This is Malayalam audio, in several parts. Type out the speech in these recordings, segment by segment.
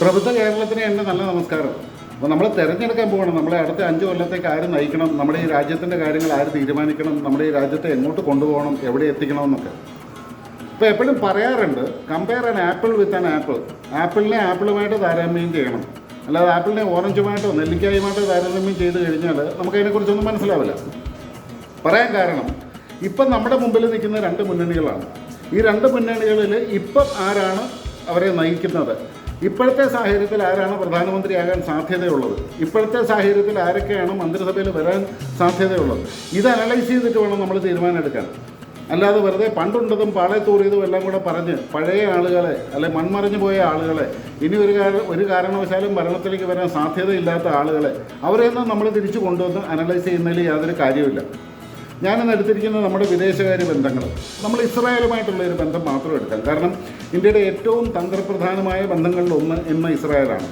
പ്രബുദ്ധ കേരളത്തിന് എന്റെ നല്ല നമസ്കാരം. അപ്പോൾ നമ്മൾ തിരഞ്ഞെടുക്കാൻ പോകണം. നമ്മളെ അടുത്ത അഞ്ച് കൊല്ലത്തേക്ക് ആര് നയിക്കണം? നമ്മുടെ ഈ രാജ്യത്തിന്റെ കാര്യങ്ങൾ ആര് തീരുമാനിക്കണം? നമ്മുടെ ഈ രാജ്യത്തെ എങ്ങോട്ട് കൊണ്ടുപോകണം? എവിടെ എത്തിക്കണം എന്നൊക്കെ. ഇപ്പോൾ എപ്പോഴും പറയാറുണ്ട് compare an apple with an apple ആപ്പിളിനെ ആപ്പിളുമായിട്ട് താരതമ്യം ചെയ്യണം. അല്ലാതെ ആപ്പിളിനെ ഓറഞ്ചുമായിട്ടോ നെല്ലിക്കായുമായിട്ടോ താരതമ്യം ചെയ്ത് കഴിഞ്ഞാൽ നമുക്ക് അതിനെക്കുറിച്ചൊന്നും മനസ്സിലാവില്ല. പറയാൻ കാരണം ഇപ്പം നമ്മുടെ മുമ്പിൽ നിൽക്കുന്ന രണ്ട് മുന്നണികളാണ്. ഈ രണ്ട് മുന്നണികളിൽ ഇപ്പം ആരാണ് അവരെ നയിക്കുന്നത്? ഇപ്പോഴത്തെ സാഹചര്യത്തിൽ ആരാണ് പ്രധാനമന്ത്രിയാകാൻ സാധ്യതയുള്ളത്? ഇപ്പോഴത്തെ സാഹചര്യത്തിൽ ആരൊക്കെയാണ് മന്ത്രിസഭയിൽ വരാൻ സാധ്യതയുള്ളത്? ഇത് അനലൈസ് ചെയ്തിട്ട് വേണം നമ്മൾ തീരുമാനം എടുക്കാൻ അല്ലാതെ വെറുതെ പണ്ടുണ്ടതും പാളയത്തൂറിയതും എല്ലാം കൂടെ പറഞ്ഞ് പഴയ ആളുകളെ അല്ലെ മൺമറിഞ്ഞു പോയ ആളുകളെ ഇനി ഒരു ഒരു കാരണവശാലും ഭരണത്തിലേക്ക് വരാൻ സാധ്യതയില്ലാത്ത ആളുകളെ അവരെയൊന്നും നമ്മൾ തിരിച്ചു കൊണ്ടുവന്ന് അനലൈസ് ചെയ്യുന്നതിൽ യാതൊരു കാര്യമില്ല ഞാനിന്ന് എടുത്തിരിക്കുന്നത് നമ്മുടെ വിദേശകാര്യ ബന്ധങ്ങൾ. നമ്മൾ ഇസ്രായേലുമായിട്ടുള്ള ഒരു ബന്ധം മാത്രം എടുക്കാം കാരണം ഇന്ത്യയുടെ ഏറ്റവും തന്ത്രപ്രധാനമായ ബന്ധങ്ങളിലൊന്ന് ഇന്ന് ഇസ്രായേലാണ്.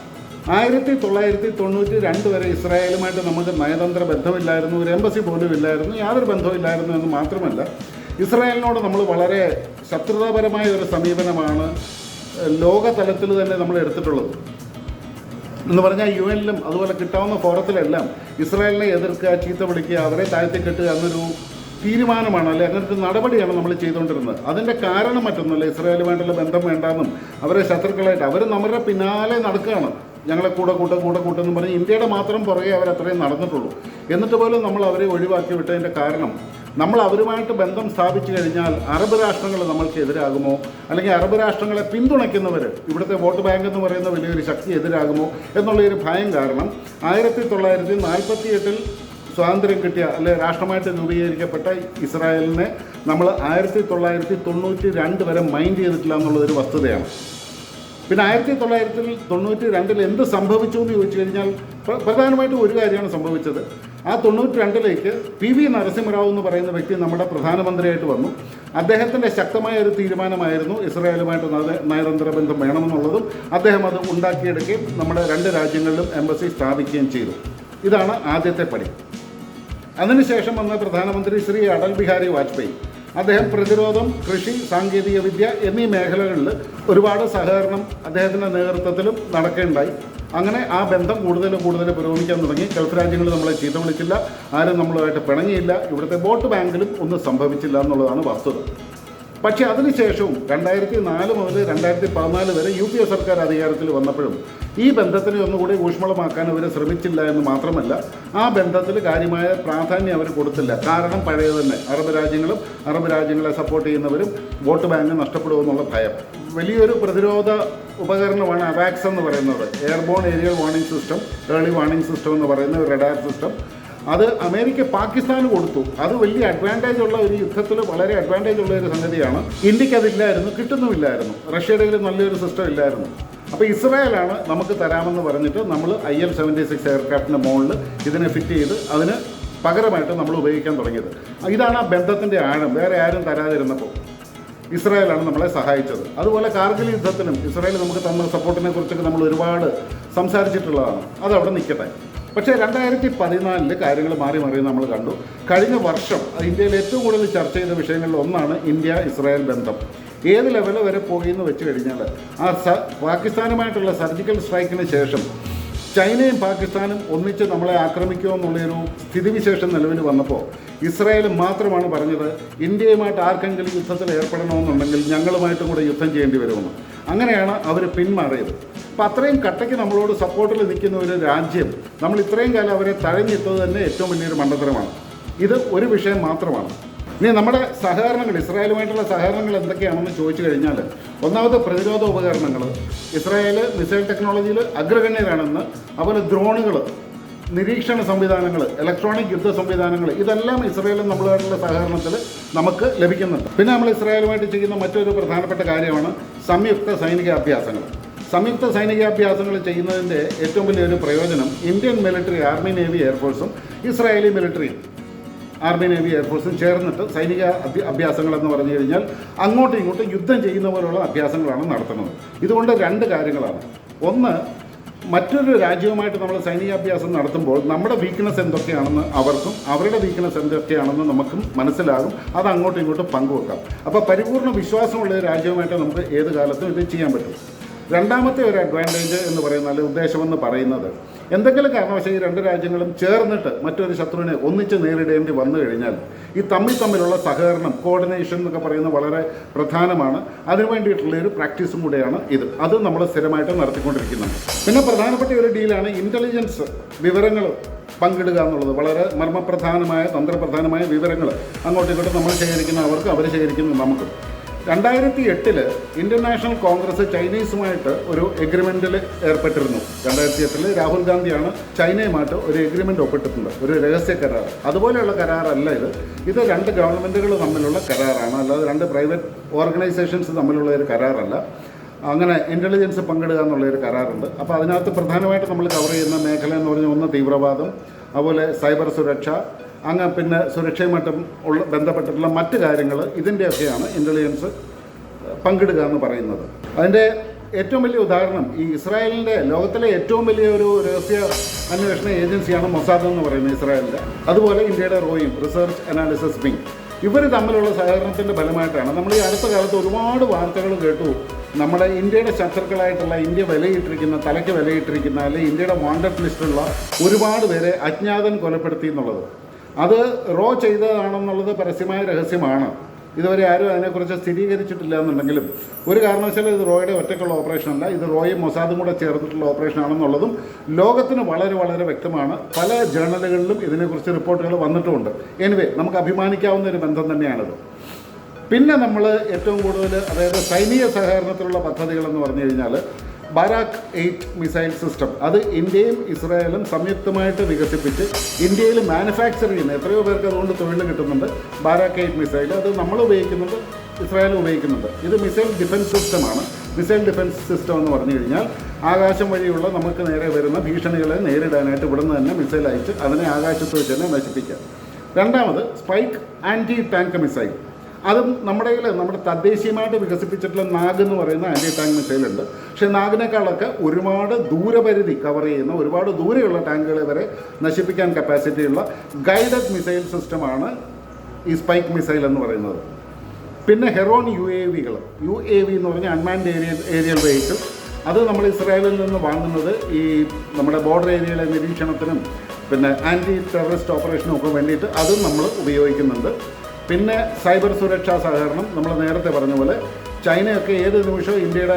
ആയിരത്തി തൊള്ളായിരത്തി തൊണ്ണൂറ്റി രണ്ട് വരെ ഇസ്രായേലുമായിട്ട് നമുക്ക് നയതന്ത്ര ബന്ധമില്ലായിരുന്നു ഒരു എംബസി പോലും ഇല്ലായിരുന്നു യാതൊരു ബന്ധമില്ലായിരുന്നു എന്ന് മാത്രമല്ല ഇസ്രായേലിനോട് നമ്മൾ വളരെ ശത്രുതാപരമായ ഒരു സമീപനമാണ് ലോകതലത്തിൽ തന്നെ നമ്മൾ എടുത്തിട്ടുള്ളത്. എന്ന് പറഞ്ഞാൽ യു എനിലും അതുപോലെ കിട്ടാവുന്ന ഫോറത്തിലെല്ലാം ഇസ്രായേലിനെ എതിർക്കുക ചീത്ത വിളിക്കുക അവരെ താഴ്ത്തി കെട്ടുക എന്നൊരു തീരുമാനമാണ് അല്ലെ? അങ്ങനത്തെ നടപടിയാണ് നമ്മൾ ചെയ്തുകൊണ്ടിരുന്നത്. അതിന്റെ കാരണം മറ്റൊന്നുമല്ല ഇസ്രായേലുമായിട്ടുള്ള ബന്ധം വേണ്ടാന്നും അവരെ ശത്രുക്കളായിട്ട് അവർ നമ്മുടെ പിന്നാലെ നടക്കുകയാണ്. ഞങ്ങളെ കൂടെ കൂട്ട കൂടെ കൂട്ടെന്ന് പറഞ്ഞ് ഇന്ത്യയുടെ മാത്രം പുറകെ അവർ അത്രയും നടന്നിട്ടുള്ളൂ. എന്നിട്ട് പോലും നമ്മൾ അവരെ ഒഴിവാക്കി വിട്ടതിന്റെ കാരണം നമ്മൾ അവരുമായിട്ട് ബന്ധം സ്ഥാപിച്ചു കഴിഞ്ഞാൽ അറബ് രാഷ്ട്രങ്ങൾ നമ്മൾക്ക് എതിരാകുമോ? അല്ലെങ്കിൽ അറബ് രാഷ്ട്രങ്ങളെ പിന്തുണയ്ക്കുന്നവർ ഇവിടുത്തെ വോട്ട് ബാങ്ക് എന്ന് പറയുന്ന വലിയൊരു ശക്തി എതിരാകുമോ എന്നുള്ളൊരു ഭയം കാരണം ആയിരത്തി തൊള്ളായിരത്തി നാൽപ്പത്തി എട്ടിൽ സ്വാതന്ത്ര്യം കിട്ടിയ അല്ലെ രാഷ്ട്രമായിട്ട് രൂപീകരിക്കപ്പെട്ട ഇസ്രായേലിനെ നമ്മൾ ആയിരത്തി തൊള്ളായിരത്തി തൊണ്ണൂറ്റി രണ്ട് വരെ മൈൻഡ് ചെയ്തിട്ടില്ല എന്നുള്ളതൊരു വസ്തുതയാണ്. പിന്നെ ആയിരത്തി തൊള്ളായിരത്തി തൊണ്ണൂറ്റി രണ്ടിൽ എന്ത് സംഭവിച്ചു എന്ന് ചോദിച്ചു കഴിഞ്ഞാൽ പ്ര- പ്രധാനമായിട്ടും ഒരു കാര്യമാണ് സംഭവിച്ചത്. ആ തൊണ്ണൂറ്റി രണ്ടിലേക്ക് പി വി നരസിംഹറാവു എന്ന് പറയുന്ന വ്യക്തി നമ്മുടെ പ്രധാനമന്ത്രിയായിട്ട് വന്നു. അദ്ദേഹത്തിന്റെ ശക്തമായ ഒരു തീരുമാനമായിരുന്നു ഇസ്രായേലുമായിട്ട് നയ- നയതന്ത്ര ബന്ധം വേണമെന്നുള്ളതും അദ്ദേഹം അത് ഉണ്ടാക്കിയെടുക്കുകയും നമ്മുടെ രണ്ട് രാജ്യങ്ങളിലും എംബസി സ്ഥാപിക്കുകയും ചെയ്തു. ഇതാണ് ആദ്യത്തെ പടി. അതിനുശേഷം വന്ന പ്രധാനമന്ത്രി ശ്രീ അടൽ ബിഹാരി വാജ്പേയി. അദ്ദേഹം പ്രതിരോധം കൃഷി സാങ്കേതിക വിദ്യ എന്നീ മേഖലകളിൽ ഒരുപാട് സഹകരണം അദ്ദേഹത്തിന്റെ നേതൃത്വത്തിലും നടക്കുകയുണ്ടായി അങ്ങനെ ആ ബന്ധം കൂടുതൽ കൂടുതൽ പുരോഗമിക്കാൻ തുടങ്ങി. ഗൾഫ് രാജ്യങ്ങൾ നമ്മളെ ചീത്ത വിളിച്ചില്ല ആരും നമ്മളുമായിട്ട് പിണങ്ങിയില്ല. ഇവിടുത്തെ ബോട്ട് ബാങ്കിലും ഒന്നും സംഭവിച്ചില്ല എന്നുള്ളതാണ് വസ്തുത പക്ഷേ അതിനുശേഷവും രണ്ടായിരത്തി നാല് മുതൽ രണ്ടായിരത്തി പതിനാല് വരെ യു പി എ സർക്കാർ അധികാരത്തിൽ വന്നപ്പോഴും ഈ ബന്ധത്തിനെ ഒന്നുകൂടി ഊഷ്മളമാക്കാൻ അവർ ശ്രമിച്ചില്ല എന്ന് മാത്രമല്ല ആ ബന്ധത്തിൽ കാര്യമായ പ്രാധാന്യം അവർ കൊടുത്തില്ല. കാരണം പഴയ തന്നെ അറബ് രാജ്യങ്ങളും അറബ് രാജ്യങ്ങളെ സപ്പോർട്ട് ചെയ്യുന്നവരും വോട്ട് ബാങ്ക് നഷ്ടപ്പെടുമെന്നുള്ള ഭയം. വലിയൊരു പ്രതിരോധ ഉപകരണമാണ് അവാക്സ് എന്ന് പറയുന്നത്. Airborne aerial warning system early warning system എന്ന് പറയുന്ന ഒരു റഡാർ സിസ്റ്റം. അത് അമേരിക്ക പാകിസ്ഥാന് കൊടുത്തു. അത് വലിയ അഡ്വാന്റേജ് ഉള്ള ഒരു യുദ്ധത്തിൽ വളരെ അഡ്വാന്റേജ് ഉള്ള ഒരു സംഗതിയാണ്. ഇന്ത്യയ്ക്ക് അതില്ലായിരുന്നു കിട്ടുന്നുമില്ലായിരുന്നു. റഷ്യയുടെ കയ്യിൽ നല്ലൊരു സിസ്റ്റം ഇല്ലായിരുന്നു. അപ്പോൾ ഇസ്രായേലാണ് നമുക്ക് തരാമെന്ന് പറഞ്ഞിട്ട് നമ്മൾ ഐ എൽ സെവന്റി സിക്സ് എയർക്രാഫ്റ്റിന്റെ മുകളിൽ ഇതിനെ ഫിറ്റ് ചെയ്ത് അതിന് പകരമായിട്ട് നമ്മൾ ഉപയോഗിക്കാൻ തുടങ്ങിയത്. ഇതാണ് ആ ബന്ധത്തിന്റെ ആഴം. വേറെ ആരും തരാതിരുന്നപ്പോൾ ഇസ്രായേലാണ് നമ്മളെ സഹായിച്ചത്. അതുപോലെ കാർഗിൽ യുദ്ധത്തിനും ഇസ്രായേൽ നമുക്ക് തന്ന സപ്പോർട്ടിനെ കുറിച്ചൊക്കെ നമ്മൾ ഒരുപാട് സംസാരിച്ചിട്ടുള്ളതാണ്. അതവിടെ നിൽക്കട്ടെ പക്ഷേ രണ്ടായിരത്തി പതിനാലിൽ കാര്യങ്ങൾ മാറി മാറി നമ്മൾ കണ്ടു. കഴിഞ്ഞ വർഷം ഇന്ത്യയിൽ ഏറ്റവും കൂടുതൽ ചർച്ച ചെയ്ത വിഷയങ്ങളിൽ ഒന്നാണ് ഇന്ത്യ ഇസ്രായേൽ ബന്ധം. ഏത് ലെവൽ വരെ പോയി എന്ന് വെച്ച് കഴിഞ്ഞാൽ ആ സ പാകിസ്ഥാനുമായിട്ടുള്ള സർജിക്കൽ സ്ട്രൈക്കിന് ശേഷം ചൈനയും പാകിസ്ഥാനും ഒന്നിച്ച് നമ്മളെ ആക്രമിക്കുമോ എന്നുള്ളൊരു സ്ഥിതിവിശേഷം നിലവിൽ വന്നപ്പോൾ ഇസ്രായേൽ മാത്രമാണ് പറഞ്ഞത് ഇന്ത്യയുമായിട്ട് ആർക്കെങ്കിലും യുദ്ധത്തിൽ ഏർപ്പെടണമെന്നുണ്ടെങ്കിൽ ഞങ്ങളുമായിട്ടും കൂടെ യുദ്ധം ചെയ്യേണ്ടി വരുമെന്ന്. അങ്ങനെയാണ് അവർ പിന്മാറിയത്. അപ്പം അത്രയും കട്ടയ്ക്ക് നമ്മളോട് സപ്പോർട്ടിൽ നിൽക്കുന്ന ഒരു രാജ്യം നമ്മൾ ഇത്രയും കാലം അവരെ തഴഞ്ഞിട്ടത് തന്നെ ഏറ്റവും വലിയൊരു മണ്ടത്തരമാണ്. ഇത് ഒരു വിഷയം മാത്രമാണ്. ഇനി നമ്മുടെ സഹകരണങ്ങൾ ഇസ്രായേലുമായിട്ടുള്ള സഹകരണങ്ങൾ എന്തൊക്കെയാണെന്ന് ചോദിച്ചു കഴിഞ്ഞാൽ ഒന്നാമത് പ്രതിരോധ ഉപകരണങ്ങൾ. ഇസ്രായേൽ മിസൈൽ ടെക്നോളജിയിൽ അഗ്രഗണ്യരാണെന്ന് അതുപോലെ ഡ്രോണുകൾ നിരീക്ഷണ സംവിധാനങ്ങൾ ഇലക്ട്രോണിക് യുദ്ധ സംവിധാനങ്ങൾ ഇതെല്ലാം ഇസ്രായേലും നമ്മളുമായിട്ടുള്ള സഹകരണത്തിൽ നമുക്ക് ലഭിക്കുന്നുണ്ട്. പിന്നെ നമ്മൾ ഇസ്രായേലുമായിട്ട് ചെയ്യുന്ന മറ്റൊരു പ്രധാനപ്പെട്ട കാര്യമാണ് സംയുക്ത സൈനിക അഭ്യാസങ്ങൾ. സംയുക്ത സൈനികാഭ്യാസങ്ങൾ ചെയ്യുന്നതിന്റെ ഏറ്റവും വലിയൊരു പ്രയോജനം ഇന്ത്യൻ മിലിറ്ററി ആർമി നേവി എയർഫോഴ്സും ഇസ്രായേലി മിലിറ്ററിയും. ആർമി നേവി എയർഫോഴ്സും ചേർന്നിട്ട് സൈനിക അഭ്യ- അഭ്യാസങ്ങൾ എന്ന് പറഞ്ഞു കഴിഞ്ഞാൽ അങ്ങോട്ടും ഇങ്ങോട്ടും യുദ്ധം ചെയ്യുന്ന പോലുള്ള അഭ്യാസങ്ങളാണ് നടത്തുന്നത്. ഇതുകൊണ്ട് രണ്ട് കാര്യങ്ങളാണ്. ഒന്ന് മറ്റൊരു രാജ്യവുമായിട്ട് നമ്മൾ സൈനികാഭ്യാസം നടത്തുമ്പോൾ നമ്മുടെ വീക്ക്നെസ് എന്തൊക്കെയാണെന്ന് അവർക്കും അവരുടെ വീക്ക്നെസ് എന്തൊക്കെയാണെന്ന് നമുക്കും മനസ്സിലാകും. അത് അങ്ങോട്ടും ഇങ്ങോട്ടും പങ്കുവെക്കാം. അപ്പോൾ പരിപൂർണ വിശ്വാസമുള്ള രാജ്യവുമായിട്ട് നമുക്ക് ഏത് കാലത്തും ഇത് ചെയ്യാൻ പറ്റും. രണ്ടാമത്തെ ഒരു അഡ്വാന്റേജ് എന്ന് പറയുന്ന അല്ലെങ്കിൽ ഉദ്ദേശമെന്ന് പറയുന്നത്. എന്തെങ്കിലും കാരണവശാൽ ഈ രണ്ട് രാജ്യങ്ങളും ചേർന്നിട്ട് മറ്റൊരു ശത്രുവിനെ ഒന്നിച്ച് നേരിടേണ്ടി വന്നു കഴിഞ്ഞാൽ ഈ തമ്മിൽ തമ്മിലുള്ള സഹകരണം കോർഡിനേഷൻ എന്നൊക്കെ പറയുന്നത് വളരെ പ്രധാനമാണ്. അതിനു വേണ്ടിയിട്ടുള്ള ഒരു പ്രാക്ടീസും കൂടെയാണ് ഇത്. അത് നമ്മൾ സ്ഥിരമായിട്ട് നടത്തിക്കൊണ്ടിരിക്കുന്നുണ്ട് പിന്നെ പ്രധാനപ്പെട്ട ഒരു ഡീലാണ് ഇന്റലിജൻസ് വിവരങ്ങൾ പങ്കിടുക എന്നുള്ളത്. വളരെ മർമ്മപ്രധാനമായ തന്ത്രപ്രധാനമായ വിവരങ്ങൾ അങ്ങോട്ടും ഇങ്ങോട്ടും നമ്മൾ ശേഖരിക്കുന്ന അവർക്ക് അവർ ശേഖരിക്കുന്നു നമുക്കും. രണ്ടായിരത്തി എട്ടിൽ ഇന്ത്യൻ നാഷണൽ കോൺഗ്രസ് ചൈനീസുമായിട്ട് ഒരു എഗ്രിമെന്റിൽ ഏർപ്പെട്ടിരുന്നു. രണ്ടായിരത്തി എട്ടിൽ രാഹുൽ ഗാന്ധിയാണ് ചൈനയുമായിട്ട് ഒരു എഗ്രിമെന്റ് ഒപ്പിട്ടിട്ടുണ്ട്. ഒരു രഹസ്യ കരാർ അതുപോലെയുള്ള കരാറല്ല ഇത്. ഇത് രണ്ട് ഗവൺമെന്റുകൾ തമ്മിലുള്ള കരാറാണ്. അല്ലാതെ രണ്ട് പ്രൈവറ്റ് ഓർഗനൈസേഷൻസ് തമ്മിലുള്ള ഒരു കരാറല്ല. അങ്ങനെ ഇന്റലിജൻസ് പങ്കിടുക എന്നുള്ള ഒരു കരാറുണ്ട്. അപ്പോൾ അതിനകത്ത് പ്രധാനമായിട്ട് നമ്മൾ കവർ ചെയ്യുന്ന മേഖല എന്ന് പറഞ്ഞാൽ ഒന്ന് തീവ്രവാദം അതുപോലെ സൈബർ സുരക്ഷ അങ്ങ് പിന്നെ സുരക്ഷയുമായിട്ടും ഉള്ള ബന്ധപ്പെട്ടിട്ടുള്ള മറ്റ് കാര്യങ്ങൾ ഇതിന്റെയൊക്കെയാണ് ഇന്റലിജൻസ് പങ്കിടുക എന്ന് പറയുന്നത്. അതിന്റെ ഏറ്റവും വലിയ ഉദാഹരണം ഈ ഇസ്രായേലിന്റെ ലോകത്തിലെ ഏറ്റവും വലിയ ഒരു രഹസ്യ അന്വേഷണ ഏജൻസിയാണ് മൊസാദ് എന്ന് പറയുന്നത് ഇസ്രായേലിന്റെ അതുപോലെ ഇന്ത്യയുടെ റോയും റിസർച്ച് അനാലിസിസ് വിങ് ഇവർ തമ്മിലുള്ള സഹകരണത്തിന്റെ ഫലമായിട്ടാണ്. നമ്മൾ ഈ അടുത്ത കാലത്ത് ഒരുപാട് വാർത്തകൾ കേട്ടു. നമ്മുടെ ഇന്ത്യയുടെ ശത്രുക്കളായിട്ടുള്ള ഇന്ത്യ വിലയിട്ടിരിക്കുന്ന തലയ്ക്ക് വിലയിട്ടിരിക്കുന്ന അല്ലെങ്കിൽ ഇന്ത്യയുടെ വാണ്ടഡ് ലിസ്റ്റിലുള്ള ഒരുപാട് പേരെ അജ്ഞാതൻ കൊലപ്പെടുത്തി എന്നുള്ളത്. അത് റോ ചെയ്തതാണെന്നുള്ളത് പരസ്യമായ രഹസ്യമാണ്. ഇതുവരെ ആരും അതിനെക്കുറിച്ച് സ്ഥിരീകരിച്ചിട്ടില്ല എന്നുണ്ടെങ്കിലും ഒരു കാരണവശാലും ഇത് റോയുടെ ഒറ്റയ്ക്കുള്ള ഓപ്പറേഷൻ അല്ല ഇത് റോയും മൊസാദും കൂടെ ചേർന്നിട്ടുള്ള ഓപ്പറേഷൻ ആണെന്നുള്ളതും ലോകത്തിന് വളരെ വളരെ വ്യക്തമാണ്. പല ജേണലുകളിലും ഇതിനെക്കുറിച്ച് റിപ്പോർട്ടുകൾ വന്നിട്ടുമുണ്ട്. എനിവേ നമുക്ക് അഭിമാനിക്കാവുന്ന ഒരു ബന്ധം തന്നെയാണിത്. പിന്നെ നമ്മൾ ഏറ്റവും കൂടുതൽ അതായത് സൈനിക സഹകരണത്തിലുള്ള പദ്ധതികളെന്ന് പറഞ്ഞു കഴിഞ്ഞാൽ ബാരാക്ക് എയ്റ്റ് മിസൈൽ സിസ്റ്റം. അത് ഇന്ത്യയും ഇസ്രായേലും സംയുക്തമായിട്ട് വികസിപ്പിച്ച് ഇന്ത്യയിൽ മാനുഫാക്ചർ ചെയ്യുന്ന എത്രയോ പേർക്ക് അതുകൊണ്ട് തൊഴിൽ കിട്ടുന്നുണ്ട് ബാരാക്ക് എയ്റ്റ് മിസൈൽ അത് നമ്മൾ ഉപയോഗിക്കുന്നുണ്ട് ഇസ്രായേൽ ഉപയോഗിക്കുന്നുണ്ട്. ഇത് മിസൈൽ ഡിഫൻസ് സിസ്റ്റമാണ്. മിസൈൽ ഡിഫൻസ് സിസ്റ്റം എന്ന് പറഞ്ഞു കഴിഞ്ഞാൽ ആകാശം വഴിയുള്ള നമുക്ക് നേരെ വരുന്ന ഭീഷണികളെ നേരിടാനായിട്ട് ഇവിടുന്ന് തന്നെ മിസൈൽ അയച്ച് അതിനെ ആകാശത്ത് വെച്ച് തന്നെ നശിപ്പിക്കാം രണ്ടാമത് സ്പൈക്ക് ആന്റി ടാങ്ക് മിസൈൽ. അതും നമ്മുടെ കയ്യിൽ നമ്മുടെ തദ്ദേശീയമായിട്ട് വികസിപ്പിച്ചിട്ടുള്ള നാഗ് എന്ന് പറയുന്ന ആന്റി ടാങ്ക് മിസൈലുണ്ട് പക്ഷേ നാഗിനേക്കാളൊക്കെ ഒരുപാട് ദൂരപരിധി കവർ ചെയ്യുന്ന ഒരുപാട് ദൂരെയുള്ള ടാങ്കുകളെ വരെ നശിപ്പിക്കാൻ കപ്പാസിറ്റിയുള്ള ഗൈഡഡ് മിസൈൽ സിസ്റ്റമാണ് ഈ സ്പൈക്ക് മിസൈൽ എന്ന് പറയുന്നത്. പിന്നെ ഹെറോൺ യു എ വികൾ യു എ വി എന്ന് പറഞ്ഞാൽ അൺമാൻഡ് ഏരിയ ഏരിയൽ വെഹിക്കിൾ അത് നമ്മൾ ഇസ്രായേലിൽ നിന്ന് വാങ്ങുന്നത് ഈ നമ്മുടെ ബോർഡർ ഏരിയയിലെ നിരീക്ഷണത്തിനും പിന്നെ ആന്റി ടെററിസ്റ്റ് ഓപ്പറേഷനും ഒക്കെ വേണ്ടിയിട്ട് അതും നമ്മൾ ഉപയോഗിക്കുന്നുണ്ട്. പിന്നെ സൈബർ സുരക്ഷാ സഹകരണം നമ്മൾ നേരത്തെ പറഞ്ഞ പോലെ ചൈനയൊക്കെ ഏത് നിമിഷവും ഇന്ത്യയുടെ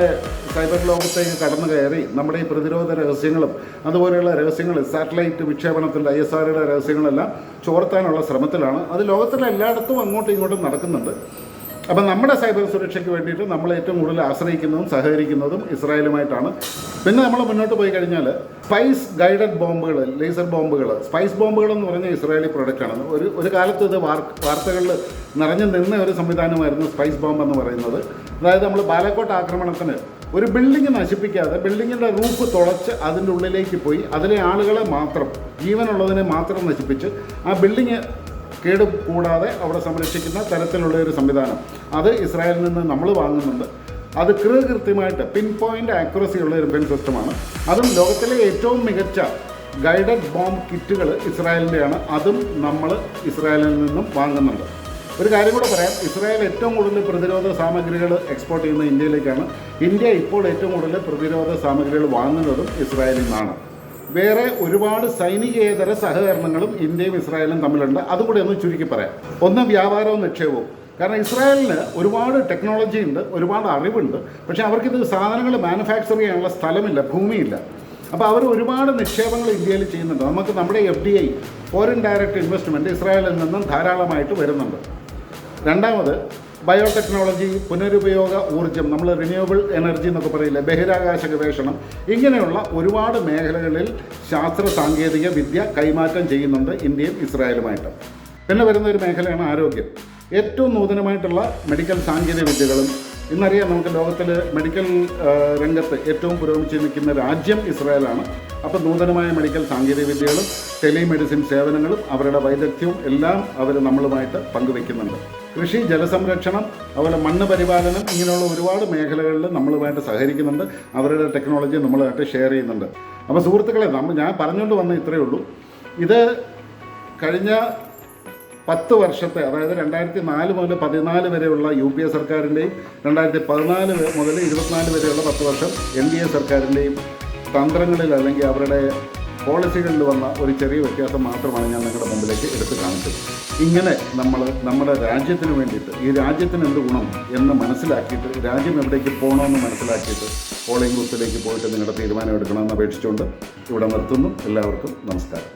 സൈബർ ലോകത്തേക്ക് കടന്നു കയറി നമ്മുടെ ഈ പ്രതിരോധ രഹസ്യങ്ങളും അതുപോലെയുള്ള രഹസ്യങ്ങൾ സാറ്റലൈറ്റ് വിക്ഷേപണത്തിന്റെ ഐ എസ് ആറുടെ രഹസ്യങ്ങളെല്ലാം ചോർത്താനുള്ള ശ്രമത്തിലാണ്. അത് ലോകത്തിലെ എല്ലായിടത്തും അങ്ങോട്ടും ഇങ്ങോട്ടും നടക്കുന്നുണ്ട്. അപ്പം നമ്മുടെ സൈബർ സുരക്ഷയ്ക്ക് വേണ്ടിയിട്ട് നമ്മൾ ഏറ്റവും കൂടുതൽ ആശ്രയിക്കുന്നതും സഹകരിക്കുന്നതും ഇസ്രായേലുമായിട്ടാണ്. പിന്നെ നമ്മൾ മുന്നോട്ട് പോയി കഴിഞ്ഞാൽ സ്പൈസ് ഗൈഡഡ് ബോംബുകൾ ലേസർ ബോംബുകൾ. സ്പൈസ് ബോംബുകൾ എന്ന് പറഞ്ഞ ഇസ്രായേലി പ്രൊഡക്റ്റാണ് ഒരു ഒരു കാലത്ത് ഇത് വാർത്തകളിൽ നിറഞ്ഞു നിന്ന ഒരു സംവിധാനമായിരുന്നു സ്പൈസ് ബോംബ് എന്ന് പറയുന്നത്. അതായത് നമ്മൾ ബാലക്കോട്ട് ആക്രമണത്തിന് ഒരു ബിൽഡിംഗ് നശിപ്പിക്കാതെ ബിൽഡിങ്ങിന്റെ റൂഫ് തുളച്ച് അതിന്റെ ഉള്ളിലേക്ക് പോയി അതിലെ ആളുകളെ മാത്രം ജീവനുള്ളതിനെ മാത്രം നശിപ്പിച്ച് ആ ബിൽഡിങ് കേട് കൂടാതെ അവിടെ സംരക്ഷിക്കുന്ന തരത്തിലുള്ള ഒരു സംവിധാനം. അത് ഇസ്രായേലിൽ നിന്ന് നമ്മൾ വാങ്ങുന്നുണ്ട്. അത് കൃത്യമായിട്ട് പിൻ പോയിന്റ് ആക്യുറസി ഉള്ള ഒരു പെൻ സിസ്റ്റമാണ് അതും ലോകത്തിലെ ഏറ്റവും മികച്ച ഗൈഡഡ് ബോംബ് കിറ്റുകൾ ഇസ്രായേലിന്റെയാണ്. അതും നമ്മൾ ഇസ്രായേലിൽ നിന്നും വാങ്ങുന്നുണ്ട്. ഒരു കാര്യം കൂടെ പറയാം. ഇസ്രായേൽ ഏറ്റവും കൂടുതൽ പ്രതിരോധ സാമഗ്രികൾ എക്സ്പോർട്ട് ചെയ്യുന്നത് ഇന്ത്യയിലേക്കാണ്. ഇന്ത്യ ഇപ്പോൾ ഏറ്റവും കൂടുതൽ പ്രതിരോധ സാമഗ്രികൾ വാങ്ങുന്നതും ഇസ്രായേലിൽ നിന്നാണ്. വേറെ ഒരുപാട് സൈനികേതര സഹകരണങ്ങളും ഇന്ത്യയും ഇസ്രായേലും തമ്മിലുണ്ട്. അതുകൂടെ കൂടി ഒന്ന് ചുരുക്കി പറയാം. ഒന്ന് വ്യാപാരവും നിക്ഷേപവും. കാരണം ഇസ്രായേലിന് ഒരുപാട് ടെക്നോളജി ഉണ്ട് ഒരുപാട് അറിവുണ്ട്. പക്ഷേ അവർക്കിത് സാധനങ്ങൾ മാനുഫാക്ചർ ചെയ്യാനുള്ള സ്ഥലമില്ല ഭൂമിയില്ല. അപ്പോൾ അവർ ഒരുപാട് നിക്ഷേപങ്ങൾ ഇന്ത്യയിൽ ചെയ്യുന്നുണ്ട്. നമുക്ക് നമ്മുടെ F D I foreign direct investment ഇസ്രായേലിൽ നിന്നും ധാരാളമായിട്ട് വരുന്നുണ്ട്. രണ്ടാമത് ബയോടെക്നോളജി പുനരുപയോഗ ഊർജം നമ്മൾ റിന്യൂവബിൾ എനർജി എന്നൊക്കെ പറയില്ല ബഹിരാകാശ ഗവേഷണം ഇങ്ങനെയുള്ള ഒരുപാട് മേഖലകളിൽ ശാസ്ത്ര സാങ്കേതിക വിദ്യ കൈമാറ്റം ചെയ്യുന്നുണ്ട് ഇന്ത്യയും ഇസ്രായേലുമായിട്ട്. പിന്നെ വരുന്ന ഒരു മേഖലയാണ് ആരോഗ്യം. ഏറ്റവും നൂതനമായിട്ടുള്ള മെഡിക്കൽ സാങ്കേതിക വിദ്യകളും ഇന്നറിയാം നമുക്ക് ലോകത്തിൽ മെഡിക്കൽ രംഗത്ത് ഏറ്റവും പുരോഗമിച്ച് നിൽക്കുന്ന രാജ്യം ഇസ്രായേലാണ്. അപ്പോൾ നൂതനമായ മെഡിക്കൽ സാങ്കേതിക വിദ്യകളും ടെലിമെഡിസിൻ സേവനങ്ങളും അവരുടെ വൈദഗ്ധ്യവും എല്ലാം അവർ നമ്മളുമായിട്ട് പങ്കുവെക്കുന്നുണ്ട്. കൃഷി ജലസംരക്ഷണം അതുപോലെ മണ്ണ് പരിപാലനം ഇങ്ങനെയുള്ള ഒരുപാട് മേഖലകളിൽ നമ്മളുമായിട്ട് സഹകരിക്കുന്നുണ്ട്. അവരുടെ ടെക്നോളജി നമ്മളുമായിട്ട് ഷെയർ ചെയ്യുന്നുണ്ട്. അപ്പോൾ സുഹൃത്തുക്കളെ നമ്മൾ ഞാൻ പറഞ്ഞുകൊണ്ട് വന്ന ഇത്രയേ ഉള്ളൂ. ഇത് കഴിഞ്ഞ പത്ത് വർഷത്തെ അതായത് രണ്ടായിരത്തി നാല് മുതൽ പതിനാല് വരെയുള്ള യു പി എ സർക്കാരിന്റെയും രണ്ടായിരത്തി പതിനാല് മുതൽ ഇരുപത്തിനാല് വരെയുള്ള പത്ത് വർഷം എൻ ഡി എ സർക്കാരിന്റെയും തന്ത്രങ്ങളിൽ അല്ലെങ്കിൽ അവരുടെ പോളിസികളിൽ വന്ന ഒരു ചെറിയ വ്യത്യാസം മാത്രമാണ് ഞാൻ നിങ്ങളുടെ മുമ്പിലേക്ക് എടുത്തു കാണിച്ചത്. ഇങ്ങനെ നമ്മൾ നമ്മുടെ രാജ്യത്തിന് വേണ്ടിയിട്ട് ഈ രാജ്യത്തിന് എന്ത് ഗുണം എന്ന് മനസ്സിലാക്കിയിട്ട് രാജ്യം എവിടേക്ക് പോകണമെന്ന് മനസ്സിലാക്കിയിട്ട് പോളിംഗ് ബൂത്തിലേക്ക് പോയിട്ട് നിങ്ങളുടെ തീരുമാനം എടുക്കണമെന്ന് അപേക്ഷിച്ചുകൊണ്ട് ഇവിടെ നിർത്തുന്നു. എല്ലാവർക്കും നമസ്കാരം.